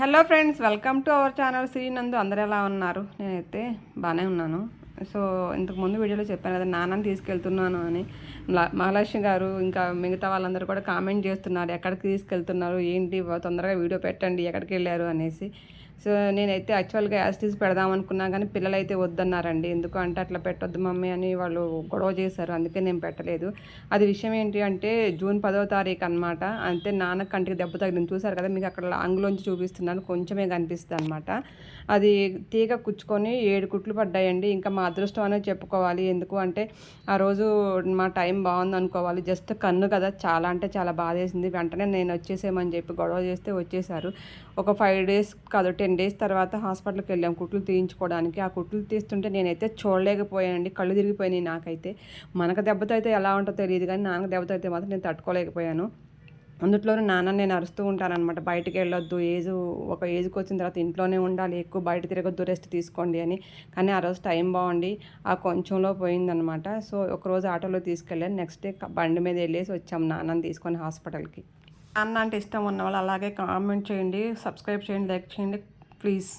Hello friends welcome to our channel. Srinandu అందరు ఎలా ఉన్నారు? నేనైతే బాగానే ఉన్నాను. సో ఇంతకు ముందు వీడియోలో చెప్పాను కదా నాన్నని తీసుకెళ్తున్నాను అని. మహాలక్ష్మి గారు ఇంకా మిగతా వాళ్ళందరూ కూడా కామెంట్ చేస్తున్నారు ఎక్కడికి తీసుకెళ్తున్నారు ఏంటి తొందరగా వీడియో పెట్టండి ఎక్కడికి వెళ్ళారు అనేసి. సో నేనైతే యాక్చువల్గా యాస్టీస్ పెడదాం అనుకున్నా కానీ పిల్లలు అయితే వద్దన్నారండి. ఎందుకు అంటే అట్లా పెట్టొద్దు మమ్మీ అని వాళ్ళు గొడవ చేశారు. అందుకే నేను పెట్టలేదు. అది విషయం ఏంటి అంటే జూన్ పదో తారీఖు అనమాట అంతే నాన్న కంటికి దెబ్బ తగిలింది. చూసారు కదా మీకు అక్కడ లాంగ్లోంచి చూపిస్తున్నాను. కొంచెమే కనిపిస్తుంది అనమాట అది తీగ కుచ్చుకొని ఏడు కుట్లు పడ్డాయండి. ఇంకా మా అదృష్టం అనేది చెప్పుకోవాలి. ఎందుకు అంటే ఆ రోజు మా టైం బాగుంది అనుకోవాలి. జస్ట్ కన్ను కదా చాలా అంటే చాలా బాధేసింది. వెంటనే నేను వచ్చేసేమని చెప్పి గొడవ చేస్తే వచ్చేసారు ఒక ఫైవ్ డేస్ కాదు టెన్ డేస్ తర్వాత హాస్పిటల్కి వెళ్ళాం. కుట్లు తీయించుకోవడానికి. ఆ కుట్లు తీస్తుంటే నేనైతే చూడలేకపోయానండి. కళ్ళు తిరిగిపోయినాయి నాకైతే. మనకు దెబ్బతో అయితే ఎలా ఉంటుందో తెలియదు కానీ నాన్నకు దెబ్బతో అయితే మాత్రం నేను తట్టుకోలేకపోయాను. అందుట్లోనే నాన్న నేను అరుస్తూ ఉంటానన్నమాట. బయటికి వెళ్ళొద్దు. ఏజ్ ఒక ఏజ్కి వచ్చిన తర్వాత ఇంట్లోనే ఉండాలి. ఎక్కువ బయట తిరగొద్దు. రెస్ట్ తీసుకోండి అని. కానీ ఆ రోజు టైం బాగుండి. ఆ కొంచెంలో పోయిందనమాట సో ఒకరోజు ఆటోలో తీసుకెళ్ళాను. నెక్స్ట్ డే బండి మీద వెళ్ళేసి వచ్చాం నాన్నని తీసుకొని హాస్పిటల్కి. నాన్న అంటే ఇష్టం ఉన్న వాళ్ళు అలాగే కామెంట్ చేయండి. సబ్స్క్రైబ్ చేయండి. లైక్ చేయండి. please.